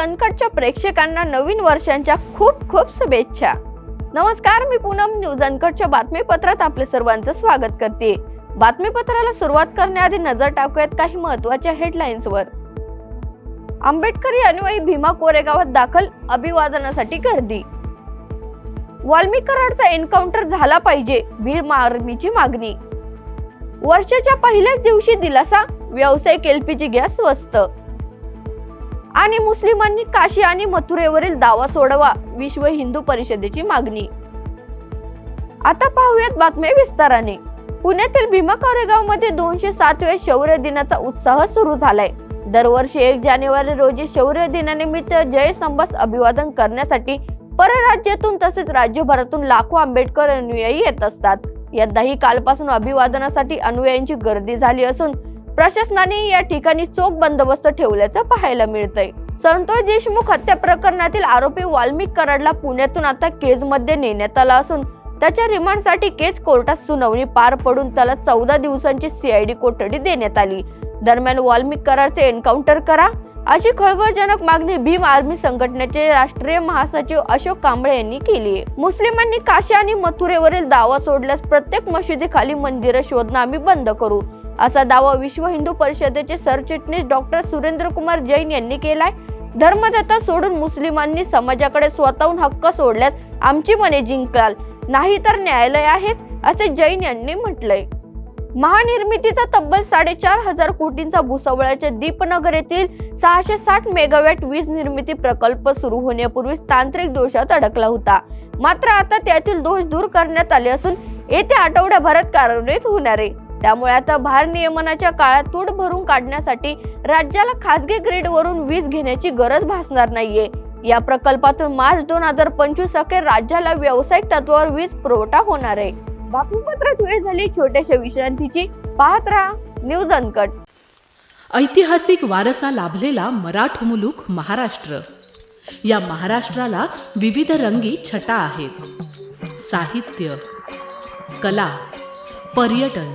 सनकटच्या प्रेक्षकांना नवीन वर्षांच्या खूप खूप शुभेच्छा. नमस्कार मी पूनम न्यूज अनकटच्या बातमीपत्रात आपले सर्वांचं स्वागत करते. बातमीपत्राला सुरुवात करण्याआधी नजर टाकूयात काही महत्त्वाच्या हेडलाईन्सवर आंबेडकरी अनुयायी भीमा कोरेगावात दाखल अभिवादनासाठी गर्दी. वाल्मिक कराडचा एन्काउंटर झाला पाहिजे भीम आर्मीची मागणी. वर्षाच्या पहिल्याच दिवशी दिलासा व्यावसायिक एलपीजी गॅस स्वस्त. आणि मुस्लिमांनी काशी आणि मथुरेवरील दावा सोडवा विश्व हिंदू परिषदेची मागणी. आता पाहूयात बातम्या विस्ताराने. पुण्यातील भीमा कोरेगावमध्ये दोनशे सातव्या शौर्य दिनाचा उत्साह सुरू झालाय. दरवर्षी एक जानेवारी रोजी शौर्य दिनानिमित्त जय संभास अभिवादन करण्यासाठी परराज्यातून तसेच राज्यभरातून लाखो आंबेडकर अनुयायी येत असतात. यंदाही कालपासून अभिवादनासाठी अनुयायांची गर्दी झाली असून प्रशासनाने या ठिकाणी चोख बंदोबस्त ठेवल्याचं पाहायला मिळतंय. संतोष देशमुख हत्या प्रकरणातील आरोपी वाल्मिक कराडला पुण्यातून आता केजमध्ये नेण्यात आला असून त्याच्या रिमांडसाठी केज कोर्टात सुनावणी पार पडून त्याला चौदा दिवसांची सीआयडी कोठडी देण्यात आली. दरम्यान वाल्मिक कराडचे एन्काउंटर करा. अशी खळबळजनक मागणी भीम आर्मी संघटनेचे राष्ट्रीय महासचिव अशोक कांबळे यांनी केली आहे. मुस्लिमांनी काशी आणि मथुरेवरील दावा सोडल्यास प्रत्येक मशिदीखाली मंदिरं शोधणं आम्ही बंद करू. असा दावा विश्व हिंदू परिषदेचे सरचिटणीस डॉक्टर सुरेंद्र कुमार जैन यांनी केलाय. धर्मदत्ता सोडून मुस्लिमांनी समाजाकडे स्वतःहून हक्क सोडल्यास आमची मने जिंकाल नाही तर न्यायालय आहेच असे जैन यांनी म्हटलंय. महानिर्मितीचा तब्बल साडेचार हजार कोटींचा भुसावळाच्या दीपनगर येथील सहाशे साठ मेगावॅट वीज निर्मिती प्रकल्प सुरू होण्यापूर्वीच तांत्रिक दोषात अडकला होता. मात्र आता त्यातील दोष दूर करण्यात आले असून येत्या आठवड्याभरात कार्यान्वित होणार आहे. त्यामुळे आता भार नियमनाच्या काळात तूट भरून काढण्यासाठी राज्याला खासगी ग्रीडवरून वीज घेण्याची गरज भासणार नाहीये. या प्रकल्पातून मार्च दोन हजार पंचवीस अखेर राज्याला व्यावसायिक तत्वावर वीज पुरवठा होणार आहे. बातमीपत्रात वेळ झाली छोट्याशा विश्रांतीची. पाहत राहा न्यूज अनकट. ऐतिहासिक वारसा लाभलेला मराठ मुलूक महाराष्ट्र. या महाराष्ट्राला विविध रंगी छटा आहेत. साहित्य कला पर्यटन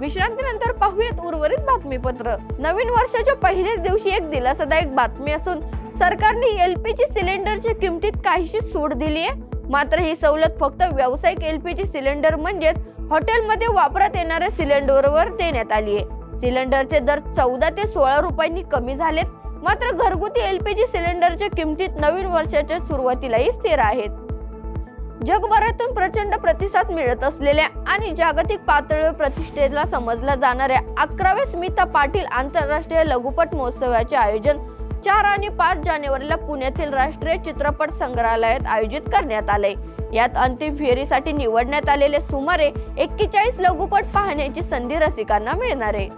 विश्रांतीनंतर पाहूयात उर्वरित बातमीपत्र. नवीन वर्षाच्या पहिल्याच दिवशी एक दिलासादायक बातमी असून सरकारने एलपीजी सिलेंडरच्या किमतीत काहीशी सूट दिली आहे मात्र ही सवलत फक्त व्यावसायिक एलपीजी सिलेंडर म्हणजेच हॉटेलमध्ये वापरात येणाऱ्या सिलेंडरवर देण्यात आली आहे सिलेंडरचे दर चौदा ते सोळा रुपयांनी कमी झालेत मात्र घरगुती एलपीजी सिलेंडरच्या किमतीत नवीन वर्षाच्या सुरुवातीलाही स्थिर आहेत. जगभरातून प्रचंड प्रतिसाद मिळत असलेल्या आणि जागतिक पातळीवर प्रतिष्ठेला समजल्या जाणाऱ्या अकराव्या स्मिता पाटील आंतरराष्ट्रीय लघुपट महोत्सवाचे आयोजन चार आणि पाच जानेवारीला पुण्यातील राष्ट्रीय चित्रपट संग्रहालयात आयोजित करण्यात आले. यात अंतिम फेरीसाठी निवडण्यात आलेले सुमारे एक्केचाळीस लघुपट पाहण्याची संधी रसिकांना मिळणार. आहे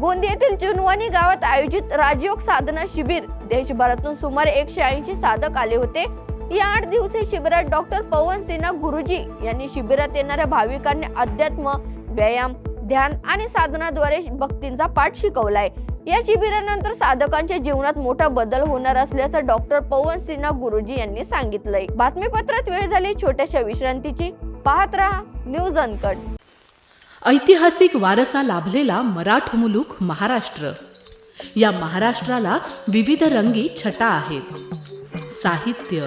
गोंदियातील जुनवानी गावात आयोजित राजयोग साधना शिबिर देशभरातून सुमारे एकशे ऐंशी साधक आले होते. या आठ दिवसीय शिबिरात डॉक्टर पवन सिन्हा गुरुजी यांनी शिबिरात येणाऱ्या भाविकांनी अध्यात्म व्यायाम ध्यान आणि साधनाद्वारे भक्तींचा पाठ शिकवलाय. या शिबिरानंतर साधकांच्या जीवनात मोठा बदल होणार असल्याचं डॉक्टर पवन सिन्हा गुरुजी यांनी सांगितलंय. बातमीपत्रात वेळ झाली छोट्याशा विश्रांतीची. पाहत राहा न्यूज अनकट. ऐतिहासिक वारसा लाभलेला मराठ मुलुख महाराष्ट्र. या महाराष्ट्राला विविध रंगी छटा आहेत. साहित्य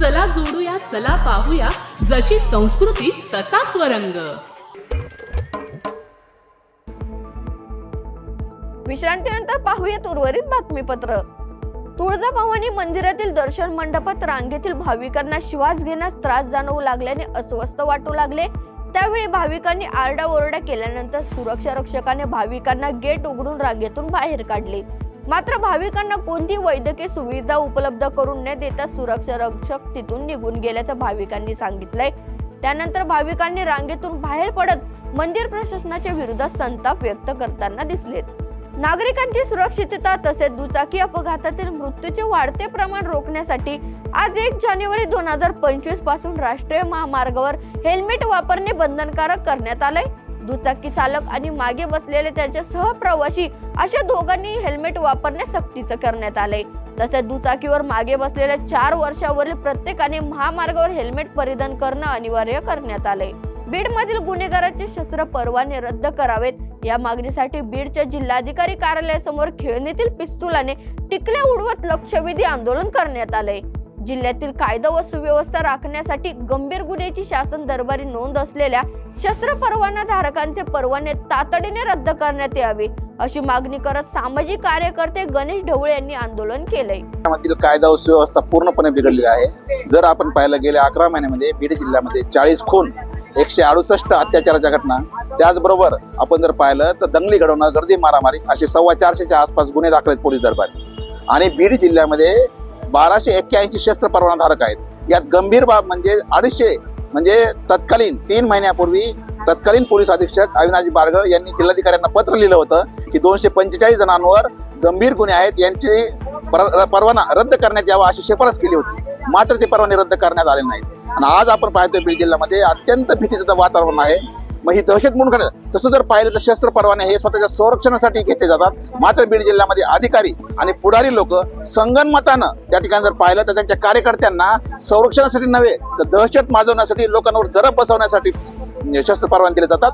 चला जोडूया चला पाहूया. जशी संस्कृती तसा स्वरंग. विश्रांतीनंतर पाहूयात उर्वरित बातमीपत्र. तुळजाभवानी मंदिरातील दर्शन मंडपात रांगेतील भाविकांना श्वास घेण्यास त्रास जाणवू लागल्याने अस्वस्थ वाटू लागले. त्यावेळी भाविकांनी आरडाओरडा केल्यानंतर सुरक्षा रक्षकाने भाविकांना गेट उघडून रांगेतून बाहेर काढले. मात्र भाविकांना कोणती वैद्यकीय सुविधा उपलब्ध करून न देता सुरक्षा रक्षक तिथून निघून गेल्याचं भाविकांनी सांगितलंय. त्यानंतर भाविकांनी रांगेतून बाहेर पडत मंदिर प्रशासनाच्या विरोधात संताप व्यक्त करताना दिसलेत. नागरिकांची सुरक्षितता तसेच दुचाकी अपघातातील मृत्यूचे वाढते प्रमाण रोखण्यासाठी आज एक जानेवारी दोन हजार पंचवीसपासून राष्ट्रीय महामार्गावर हेल्मेट वापरणे बंधनकारक करण्यात आलंय. दुचाकी चालक आणि मागे बसलेले त्याचे सहप्रवाशी अशा दोघांनी हेल्मेट वापरणे सक्तीचं करण्यात आले तसेच दुचाकीवर मागे बसलेल्या चार वर्षावरील प्रत्येकाने महामार्गावर हेल्मेट परिधान करणं अनिवार्य करण्यात आले बीड मधील गुन्हेगाराचे शस्त्र परवाने रद्द करावेत. या मागणीसाठी बीडच्या जिल्हाधिकारी कार्यालयासमोर खेळणीतील पिस्तुलाने टिकल्या उडवत लक्षवेधी आंदोलन करण्यात आले जिल्ह्यातील कायदा व सुव्यवस्था राखण्यासाठी गंभीर गुन्ह्याची शासन दरबारी नोंद असलेल्या शस्त्र परवाना धारकांचे परवाने तातडीने रद्द करण्यात यावे अशी मागणी करत सामाजिक कार्यकर्ते गणेश ढवळे यांनी आंदोलन केलंय. कायदा व सुव्यवस्था पूर्णपणे बिघडलेली आहे. जर आपण पाहिलं गेल्या अकरा महिन्यामध्ये बीड जिल्ह्यामध्ये चाळीस खून एकशे अडुसष्ट अत्याचाराच्या घटना त्याचबरोबर आपण जर पाहिलं तर दंगली घडवणं गर्दी मारामारी असे सव्वा चारशेच्या आसपास गुन्हे दाखल आहेत पोलीस दरबारी. आणि बीड जिल्ह्यामध्ये बाराशे एक्क्याऐंशी शस्त्र परवानाधारक आहेत. यात गंभीर बाब म्हणजे अडीचशे म्हणजे तत्कालीन तीन महिन्यापूर्वी तत्कालीन पोलीस अधीक्षक अविनाश बारगळ यांनी जिल्हाधिकाऱ्यांना पत्र लिहिलं होतं की दोनशे पंचेचाळीस जणांवर गंभीर गुन्हे आहेत. यांची पर- परवाना रद्द करण्यात यावा अशी शिफारस केली होती. मात्र ते परवाने रद्द करण्यात आले नाहीत. आणि आज आपण पाहतोय बीड जिल्ह्यामध्ये अत्यंत भीतीचं वातावरण आहे. मग ही दहशत म्हणून करतात तसं जर पाहिलं तर शस्त्र परवाने हे स्वतःच्या संरक्षणासाठी घेतले जातात. मात्र बीड जिल्ह्यामध्ये अधिकारी आणि पुढारी लोक संगनमतानं त्या ठिकाणी जर पाहिलं तर त्यांच्या कार्यकर्त्यांना संरक्षणासाठी नव्हे तर दहशत माजवण्यासाठी लोकांवर दरब बसवण्यासाठी शस्त्र परवाने दिले जातात.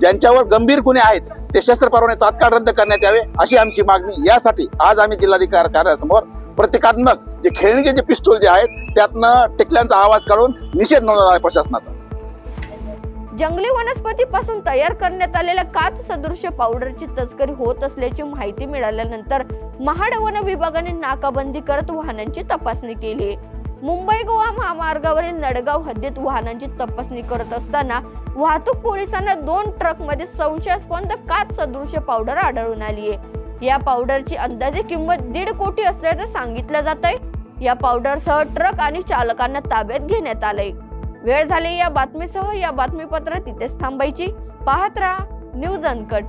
ज्यांच्यावर गंभीर गुन्हे आहेत ते शस्त्र परवाने तात्काळ रद्द करण्यात यावे अशी आमची मागणी. यासाठी आज आम्ही जिल्हाधिकारी कार्यालयासमोर प्रतिकात्मक जे खेळणीचे जे पिस्तूल जे आहेत त्यातनं टिकल्यांचा आवाज काढून निषेध नोंदवला आहे प्रशासनाचा. जंगली वनस्पतीपासून तयार करण्यात आलेल्या काच सदृश्य पावडरची तस्करी होत असल्याची माहिती मिळाल्यानंतर महाड वन विभागाने नाकाबंदी करत वाहनांची तपासणी केली. मुंबई गोवा महामार्गावरील नडगाव हद्दीत वाहनांची तपासणी करत असताना वाहतूक पोलिसांना दोन ट्रकमध्ये संशयास्पद काच सदृश्य पावडर आढळून आली आहे या पावडरची अंदाजे किंमत दीड कोटी असल्याचं सांगितलं जात आहे या पावडरसह ट्रक आणि चालकांना ताब्यात घेण्यात आलंय. वेळ झाली या बातमीसह या बातमीपत्र तिथेच थांबायची. पाहत राहा न्यूज अनकट.